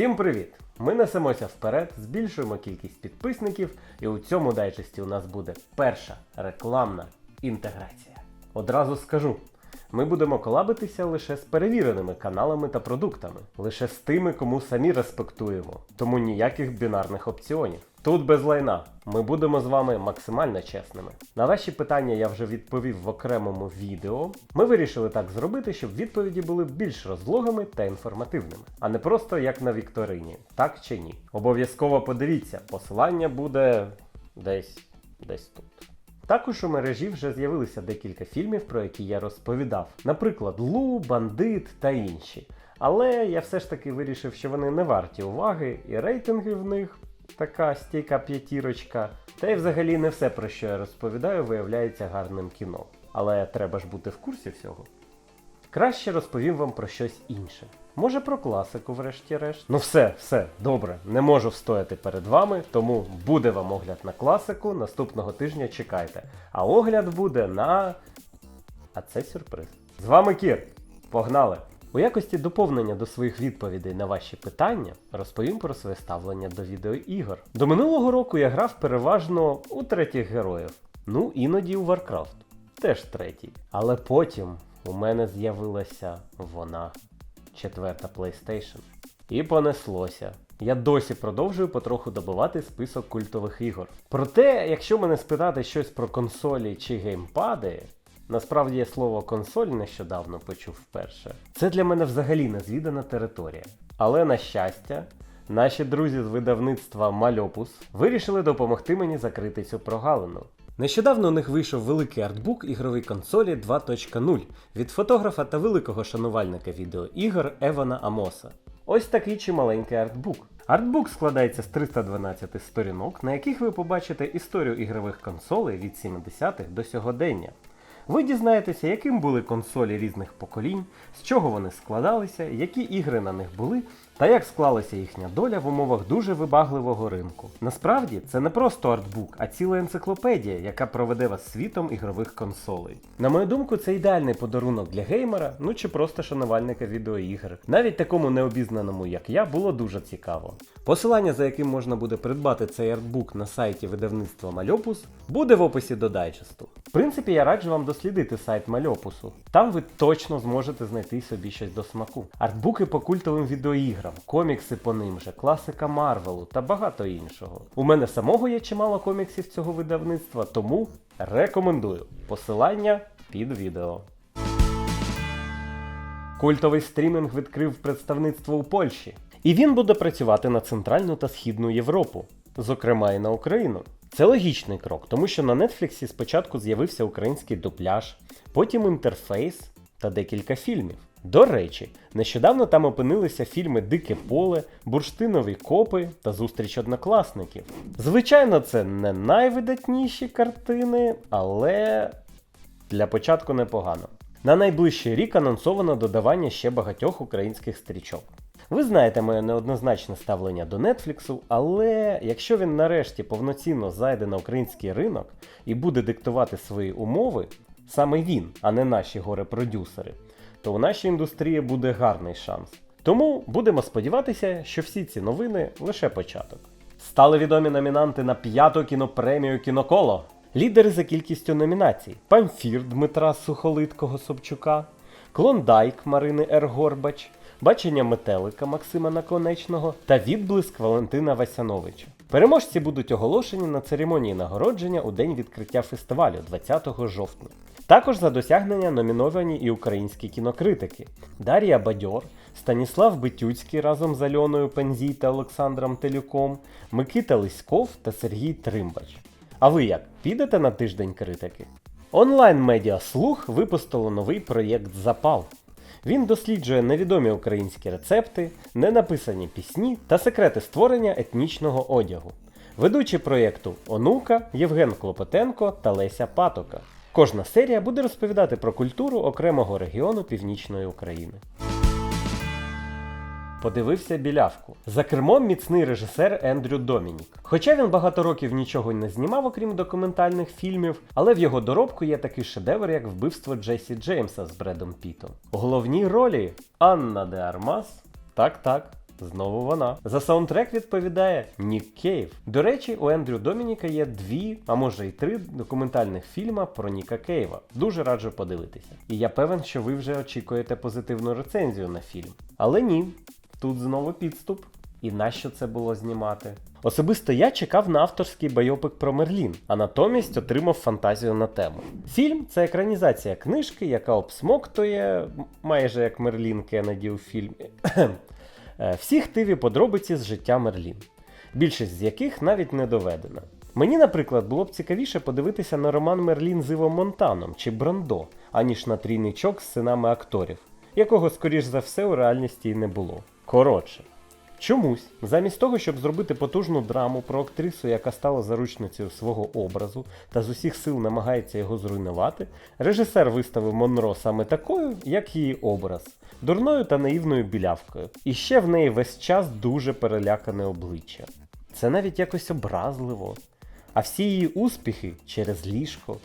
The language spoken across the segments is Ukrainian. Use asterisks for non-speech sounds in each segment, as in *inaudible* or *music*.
Всім привіт! Ми несемося вперед, збільшуємо кількість підписників, і у цьому дайджесті у нас буде перша рекламна інтеграція. Одразу скажу: ми будемо колабитися лише з перевіреними каналами та продуктами, лише з тими, кому самі респектуємо, тому ніяких бінарних опціонів. Тут без лайна. Ми будемо з вами максимально чесними. На ваші питання я вже відповів в окремому відео. Ми вирішили так зробити, щоб відповіді були більш розлогими та інформативними, а не просто як на вікторині, так чи ні. Обов'язково подивіться, посилання буде десь десь тут. Також у мережі вже з'явилися декілька фільмів, про які я розповідав, наприклад, Лу, Бандит та інші. Але я все ж таки вирішив, що вони не варті уваги, і рейтинги в них така стійка п'ятірочка. Та й взагалі не все, про що я розповідаю, виявляється гарним кіно. Але треба ж бути в курсі всього. Краще розповім вам про щось інше. Може про класику, врешті-решт. Ну все, все, добре, не можу встояти перед вами, тому буде вам огляд на класику. Наступного тижня чекайте. А огляд буде на. А це сюрприз. З вами Кір. Погнали! У якості доповнення до своїх відповідей на ваші питання розповім про своє ставлення до відеоігор. До минулого року я грав переважно у третіх героїв, ну іноді у Warcraft, теж третій. Але потім у мене з'явилася вона, четверта PlayStation. І понеслося. Я досі продовжую потроху добивати список культових ігор. Проте, якщо мене спитати щось про консолі чи геймпади, насправді я слово консоль нещодавно почув вперше. Це для мене взагалі незвідана територія. Але на щастя, наші друзі з видавництва Мальопус вирішили допомогти мені закрити цю прогалину. Нещодавно у них вийшов великий артбук ігрової консолі 2.0 від фотографа та великого шанувальника відеоігор Евана Амоса. Ось такий чималенький артбук. Артбук складається з 312 сторінок, на яких ви побачите історію ігрових консолей від 70-х до сьогодення. Ви дізнаєтеся, яким були консолі різних поколінь, з чого вони складалися, які ігри на них були, та як склалася їхня доля в умовах дуже вибагливого ринку. Насправді це не просто артбук, а ціла енциклопедія, яка проведе вас світом ігрових консолей. На мою думку, це ідеальний подарунок для геймера, ну чи просто шанувальника відеоігр. Навіть такому необізнаному, як я, було дуже цікаво. Посилання, за яким можна буде придбати цей артбук на сайті видавництва Мальопус, буде в описі до дайджесту. В принципі, я раджу вам дослідити сайт Мальопусу. Там ви точно зможете знайти собі щось до смаку. Артбуки по культовим відеоіграм, комікси по ним же, класика Марвелу та багато іншого. У мене самого є чимало коміксів цього видавництва, тому рекомендую. Посилання під відео. Культовий стрімінг відкрив представництво у Польщі. І він буде працювати на Центральну та Східну Європу, зокрема і на Україну. Це логічний крок, тому що на Нетфліксі спочатку з'явився український дубляж, потім інтерфейс та декілька фільмів. До речі, нещодавно там опинилися фільми Дике поле, Бурштинові копи та Зустріч однокласників. Звичайно, це не найвидатніші картини, але для початку непогано. На найближчий рік анонсовано додавання ще багатьох українських стрічок. Ви знаєте моє неоднозначне ставлення до Нетфліксу, але якщо він нарешті повноцінно зайде на український ринок і буде диктувати свої умови, саме він, а не наші горе-продюсери, то у нашій індустрії буде гарний шанс. Тому будемо сподіватися, що всі ці новини лише початок. Стали відомі номінанти на п'яту кінопремію Кіноколо. Лідери за кількістю номінацій: Памфір Дмитра Сухолиткого Собчука, Клондайк Марини Р. Горбач, Бачення метелика Максима Наконечного та відблиск Валентина Васяновича. Переможці будуть оголошені на церемонії нагородження у день відкриття фестивалю 20 жовтня. Також за досягнення номіновані і українські кінокритики: Дар'я Бадьор, Станіслав Битюцький разом з Альоною Пензій та Олександром Телюком, Микита Лиськов та Сергій Тримбач. А ви як підете на тиждень критики? Онлайн-медіа Слух випустило новий проєкт Запал. Він досліджує невідомі українські рецепти, ненаписані пісні та секрети створення етнічного одягу. Ведучі проєкту Онука, Євген Клопотенко та Леся Патока. Кожна серія буде розповідати про культуру окремого регіону Північної України. Подивився білявку. За кермом міцний режисер Ендрю Домінік. Хоча він багато років нічого не знімав, окрім документальних фільмів, але в його доробку є такий шедевр, як вбивство Джесі Джеймса з Бредом Пітом. Головній ролі Анна де Армас. Так, так. Знову вона. За саундтрек відповідає Нік Кейв. До речі, у Ендрю Домініка є дві, а може й три документальних фільма про Ніка Кейва. Дуже раджу подивитися. І я певен, що ви вже очікуєте позитивну рецензію на фільм. Але ні, тут знову підступ. І нащо це було знімати? Особисто я чекав на авторський байопик про Мерлін, а натомість отримав фантазію на тему. Фільм це екранізація книжки, яка обсмоктує, майже як Мерлін Кеннеді у фільмі. *clears throat* Е, Всі хтиві подробиці з життя Мерлін, більшість з яких навіть не доведена. Мені, наприклад, було б цікавіше подивитися на роман Мерлін з Івом Монтаном чи Брандо, аніж на трійничок з синами акторів, якого, скоріш за все, у реальності й не було. Коротше. Чомусь, замість того, щоб зробити потужну драму про актрису, яка стала заручницею свого образу та з усіх сил намагається його зруйнувати, режисер виставив Монро саме такою, як її образ, дурною та наївною білявкою. І ще в неї весь час дуже перелякане обличчя. Це навіть якось образливо. А всі її успіхи через ліжко.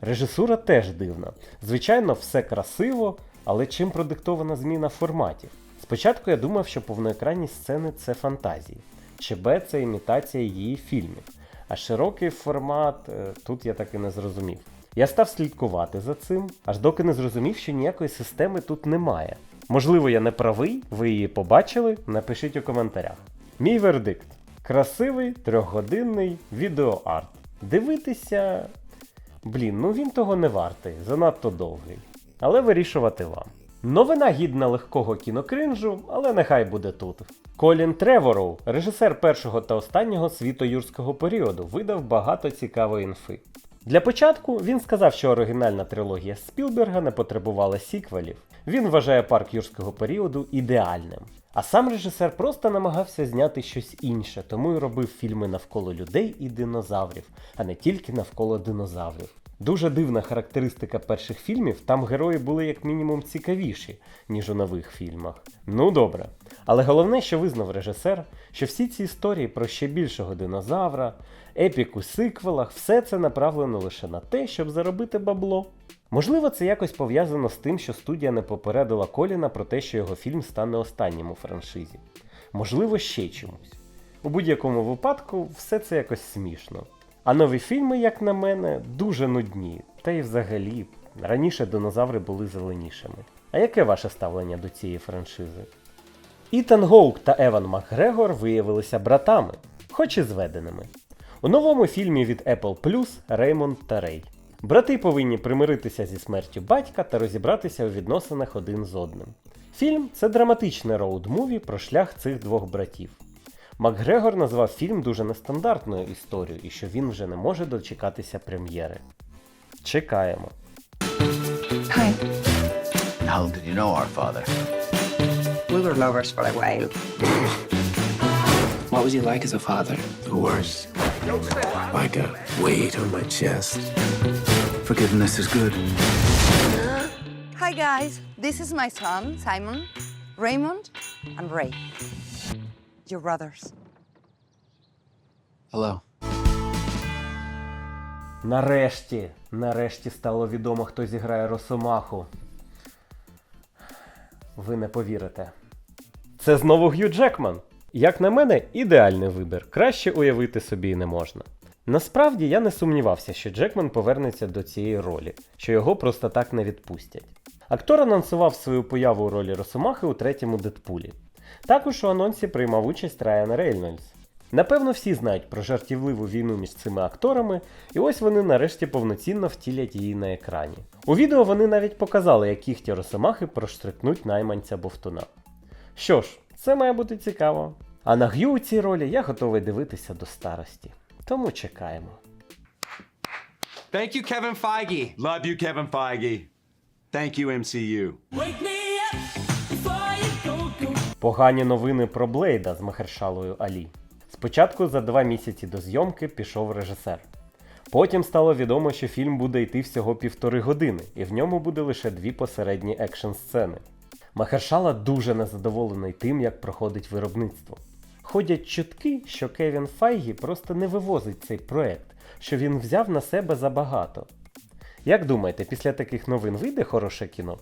Режисура теж дивна. Звичайно, все красиво, але чим продиктована зміна форматів? Спочатку я думав, що повноекранні сцени це фантазії, ЧБ це імітація її фільмів, а широкий формат е, тут я так і не зрозумів. Я став слідкувати за цим, аж доки не зрозумів, що ніякої системи тут немає. Можливо, я не правий, ви її побачили, напишіть у коментарях. Мій вердикт: красивий трьохгодинний відеоарт. Дивитися. Блін, ну він того не вартий, занадто довгий. Але вирішувати вам. Новина гідна легкого кінокринжу, але нехай буде тут. Колін Тревороу, режисер першого та останнього світоюрського періоду, видав багато цікавої інфи. Для початку він сказав, що оригінальна трилогія Спілберга не потребувала сіквелів. Він вважає парк юрського періоду ідеальним. А сам режисер просто намагався зняти щось інше, тому й робив фільми навколо людей і динозаврів, а не тільки навколо динозаврів. Дуже дивна характеристика перших фільмів, там герої були як мінімум цікавіші, ніж у нових фільмах. Ну добре. Але головне, що визнав режисер, що всі ці історії про ще більшого динозавра, епік у сиквелах, все це направлено лише на те, щоб заробити бабло. Можливо, це якось пов'язано з тим, що студія не попередила Коліна про те, що його фільм стане останнім у франшизі. Можливо, ще чомусь. У будь-якому випадку, все це якось смішно. А нові фільми, як на мене, дуже нудні. Та й взагалі, раніше динозаври були зеленішими. А яке ваше ставлення до цієї франшизи? Ітан Гоук та Еван Макгрегор виявилися братами, хоч і зведеними. У новому фільмі від Apple Plus Реймонд та Рей. Брати повинні примиритися зі смертю батька та розібратися у відносинах один з одним. Фільм це драматичне роуд-муві про шлях цих двох братів. Макгрегор назвав фільм дуже нестандартною історією і що він вже не може дочекатися прем'єри. Чекаємо. Hi. How did you know our father? We were lovers for a while. What was he like as a father? The worst. Like a weight on my chest. Forgiveness is good. Hi guys, this is my son, Simon, Raymond, and Ray. Your brothers. Hello. Нарешті, нарешті стало відомо, хто зіграє Росомаху. Ви не повірите. Це знову Г'ю Джекман. Як на мене, ідеальний вибір. Краще уявити собі не можна. Насправді я не сумнівався, що Джекман повернеться до цієї ролі, що його просто так не відпустять. Актор анонсував свою появу у ролі Росомахи у третьому Дедпулі. Також у анонсі приймав участь Райан Рейнольдс. Напевно, всі знають про жартівливу війну між цими акторами, і ось вони нарешті повноцінно втілять її на екрані. У відео вони навіть показали, як кіхті Росомахи проштрикнуть найманця Бовтуна. Що ж, це має бути цікаво. А на Г'ю у цій ролі я готовий дивитися до старості. Тому чекаємо. Thank you, Kevin Feige. Love you, Kevin Feige. Thank you, MCU. Погані новини про Блейда з Махершалою Алі. Спочатку за два місяці до зйомки пішов режисер. Потім стало відомо, що фільм буде йти всього півтори години, і в ньому буде лише дві посередні екшн сцени. Махершала дуже незадоволений тим, як проходить виробництво. Ходять чутки, що Кевін Файгі просто не вивозить цей проект, що він взяв на себе забагато. Як думаєте, після таких новин вийде хороше кіно?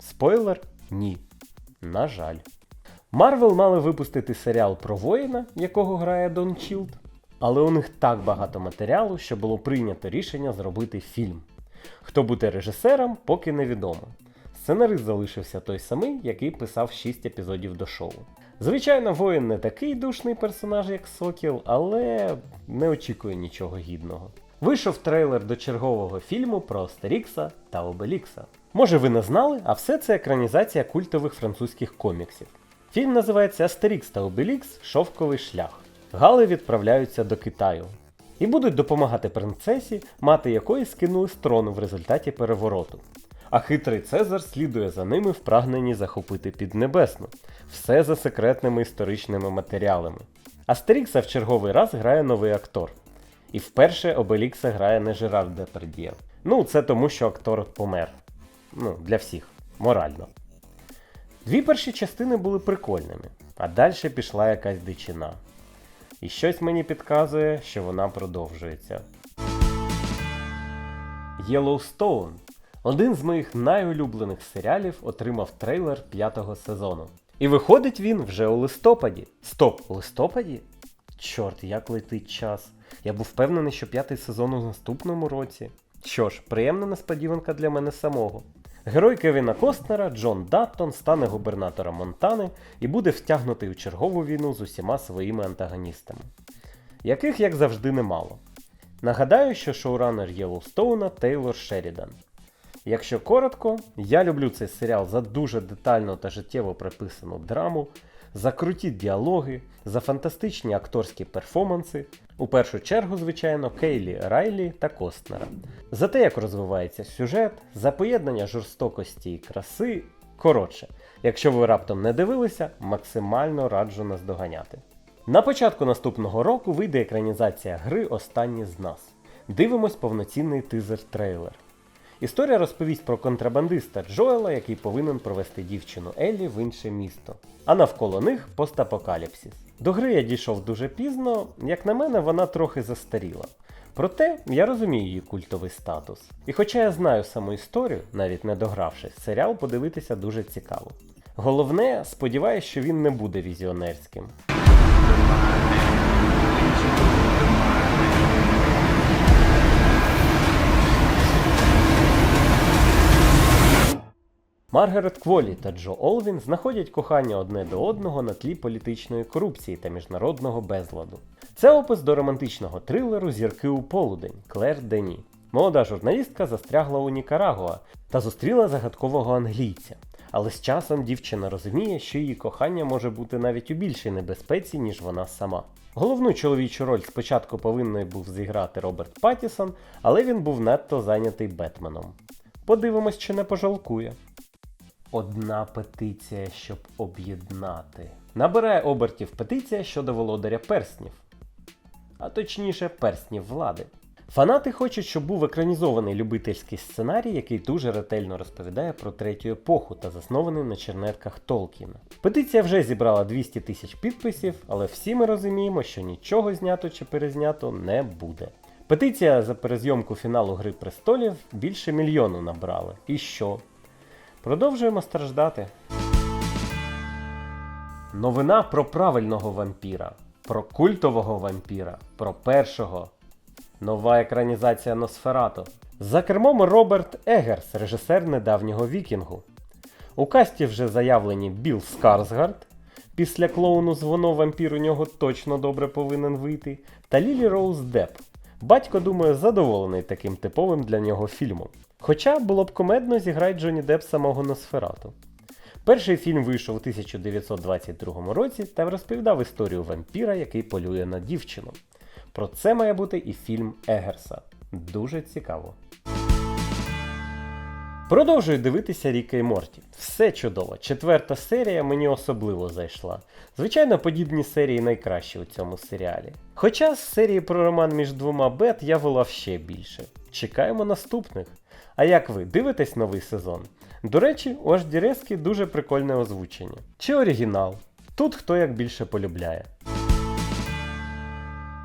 Спойлер ні. На жаль. Марвел мали випустити серіал про воїна, якого грає Дон Чілд, але у них так багато матеріалу, що було прийнято рішення зробити фільм. Хто буде режисером, поки невідомо. Сценарист залишився той самий, який писав 6 епізодів до шоу. Звичайно, воїн не такий душний персонаж, як Сокіл, але не очікує нічого гідного. Вийшов трейлер до чергового фільму про Астерікса та Обелікса. Може ви не знали, а все це екранізація культових французьких коміксів. Фільм називається Астерікс та Обелікс Шовковий шлях. Гали відправляються до Китаю і будуть допомагати принцесі, мати якої скинули з трону в результаті перевороту. А хитрий Цезар слідує за ними в прагненні захопити Піднебесну. Все за секретними історичними матеріалами. Астерікса в черговий раз грає новий актор. І вперше Обелікса грає не Жерар Депред'є. Ну, це тому, що актор помер. Ну, для всіх. Морально. Дві перші частини були прикольними, а далі пішла якась дичина. І щось мені підказує, що вона продовжується. Yellowstone. Один з моїх найулюблених серіалів отримав трейлер п'ятого сезону. І виходить він вже у листопаді. Стоп, у листопаді? Чорт, як летить час. Я був впевнений, що п'ятий сезон у наступному році. Що ж, приємна несподіванка для мене самого. Герой Кевіна Костнера Джон Даттон стане губернатором Монтани і буде втягнутий у чергову війну з усіма своїми антагоністами, яких, як завжди, немало. Нагадаю, що шоуранер Єлоустоуна Тейлор Шерідан. Якщо коротко, я люблю цей серіал за дуже детально та життєво прописану драму, за круті діалоги, за фантастичні акторські перформанси, у першу чергу, звичайно, Кейлі Райлі та Костнера. За те, як розвивається сюжет, за поєднання жорстокості і краси. Коротше, якщо ви раптом не дивилися, максимально раджу наздоганяти. На початку наступного року вийде екранізація гри Останні з нас. Дивимось повноцінний тизер-трейлер. Історія розповість про контрабандиста Джоела, який повинен провести дівчину Еллі в інше місто. А навколо них постапокаліпсис. До гри я дійшов дуже пізно, як на мене, вона трохи застаріла. Проте я розумію її культовий статус. І хоча я знаю саму історію, навіть не догравшись, серіал подивитися дуже цікаво. Головне, сподіваюся, що він не буде візіонерським. Маргарет Кволі та Джо Олвін знаходять кохання одне до одного на тлі політичної корупції та міжнародного безладу. Це опис до романтичного трилеру Зірки у полудень Клер Дені. Молода журналістка застрягла у Нікарагуа та зустріла загадкового англійця. Але з часом дівчина розуміє, що її кохання може бути навіть у більшій небезпеці, ніж вона сама. Головну чоловічу роль спочатку повинен був зіграти Роберт Паттісон, але він був надто зайнятий Бетменом. Подивимось, чи не пожалкує. Одна петиція, щоб об'єднати. Набирає обертів петиція щодо володаря перснів, а точніше перснів влади. Фанати хочуть, щоб був екранізований любительський сценарій, який дуже ретельно розповідає про третю епоху та заснований на чернетках Толкіна. Петиція вже зібрала 200 тисяч підписів, але всі ми розуміємо, що нічого знято чи перезнято не буде. Петиція за перезйомку фіналу Гри престолів більше мільйону набрала. І що? Продовжуємо страждати. Новина про правильного вампіра, про культового вампіра, про першого. Нова екранізація Носферату. За кермом Роберт Егерс, режисер недавнього вікінгу. У касті вже заявлені Білл Скарсгард. Після клоуну звоно вампір у нього точно добре повинен вийти. Та Лілі Роуз Депп. Батько, думаю, задоволений таким типовим для нього фільмом. Хоча було б комедно зіграти Джонні Депп самого Носферату. Перший фільм вийшов у 1922 році та розповідав історію вампіра, який полює на дівчину. Про це має бути і фільм Егерса. Дуже цікаво. Продовжую дивитися Ріка і Морті. Все чудово. Четверта серія мені особливо зайшла. Звичайно, подібні серії найкращі у цьому серіалі. Хоча з серії про роман між двома бет я волав ще більше. Чекаємо наступних. А як ви дивитесь новий сезон? До речі, у Аждірезки дуже прикольне озвучення. Чи оригінал? Тут хто як більше полюбляє.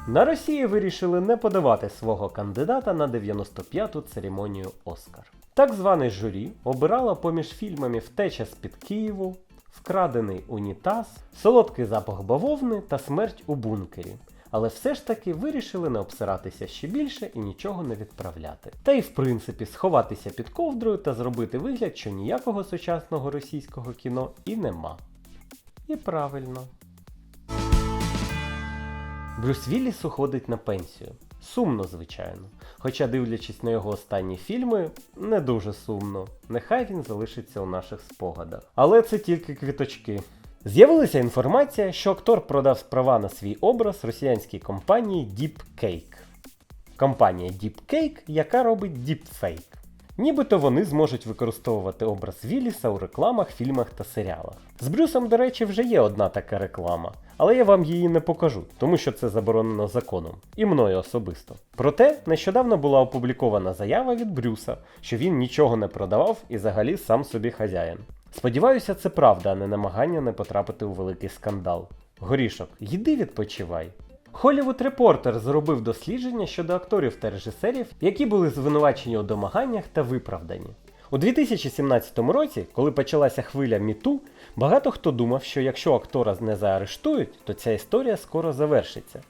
На Росії вирішили не подавати свого кандидата на 95-ту церемонію Оскар. Так зване журі обирало поміж фільмами Втеча з-під Києву, вкрадений унітаз, солодкий запах бавовни та смерть у бункері. Але все ж таки вирішили не обсиратися ще більше і нічого не відправляти. Та й в принципі сховатися під ковдрою та зробити вигляд, що ніякого сучасного російського кіно і нема. І правильно. Брюс Вілліс уходить на пенсію. Сумно, звичайно. Хоча, дивлячись на його останні фільми, не дуже сумно. Нехай він залишиться у наших спогадах. Але це тільки квіточки. З'явилася інформація, що актор продав права на свій образ росіянській компанії DeepCake. Компанія DeepCake, яка робить Deepfake. Нібито вони зможуть використовувати образ Вілліса у рекламах, фільмах та серіалах. З Брюсом, до речі, вже є одна така реклама, але я вам її не покажу, тому що це заборонено законом, і мною особисто. Проте нещодавно була опублікована заява від Брюса, що він нічого не продавав і взагалі сам собі хазяїн. Сподіваюся, це правда, а не намагання не потрапити у великий скандал. Горішок, йди відпочивай. Hollywood Reporter зробив дослідження щодо акторів та режисерів, які були звинувачені у домаганнях та виправдані. У 2017 році, коли почалася хвиля Міту, багато хто думав, що якщо актора не заарештують, то ця історія скоро завершиться.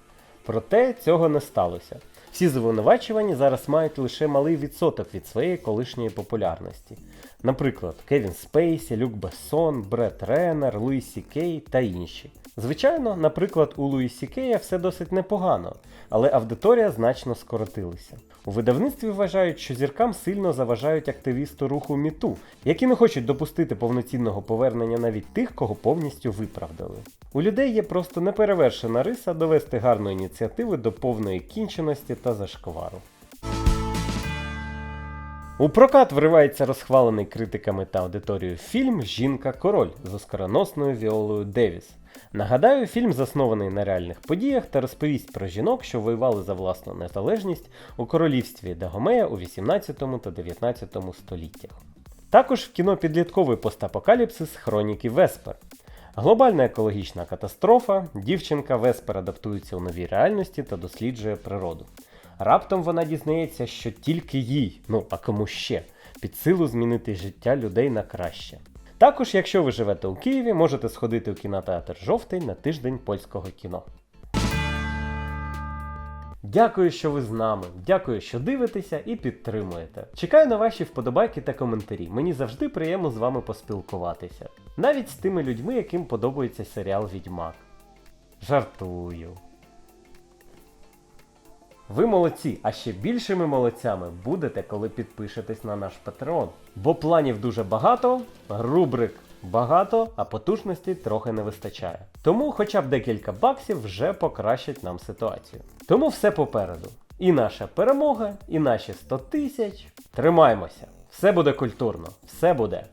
Проте цього не сталося. Всі звинувачувані зараз мають лише малий відсоток від своєї колишньої популярності. Наприклад, Кевін Спейсі, Люк Бессон, Бред Реннер, Луї Сі Кей та інші. Звичайно, наприклад, у Луї Сі Кея все досить непогано, але аудиторія значно скоротилася. У видавництві вважають, що зіркам сильно заважають активісти руху Міту, які не хочуть допустити повноцінного повернення навіть тих, кого повністю виправдали. У людей є просто неперевершена риса довести гарну ініціативу до повної кінченості та зашквару. У прокат вривається розхвалений критиками та аудиторією фільм Жінка-король з оскароносною Віолою Девіс. Нагадаю, фільм заснований на реальних подіях та розповість про жінок, що воювали за власну незалежність у королівстві Дагомея у 18 та 19 століттях. Також в кіно підлітковий постапокаліпсис Хроніки Веспер. Глобальна екологічна катастрофа, дівчинка Веспер адаптується у новій реальності та досліджує природу. Раптом вона дізнається, що тільки їй, ну а кому ще, під силу змінити життя людей на краще. Також, якщо ви живете у Києві, можете сходити у кінотеатр Жовтий на тиждень польського кіно. Дякую, що ви з нами. Дякую, що дивитеся і підтримуєте. Чекаю на ваші вподобайки та коментарі. Мені завжди приємно з вами поспілкуватися. Навіть з тими людьми, яким подобається серіал Відьмак. Жартую. Ви молодці, а ще більшими молодцями будете, коли підпишетесь на наш Patreon. Бо планів дуже багато, рубрик багато, а потужності трохи не вистачає. Тому хоча б декілька баксів вже покращать нам ситуацію. Тому все попереду. І наша перемога, і наші 100 тисяч. Тримаймося! Все буде культурно, все буде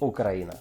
Україна!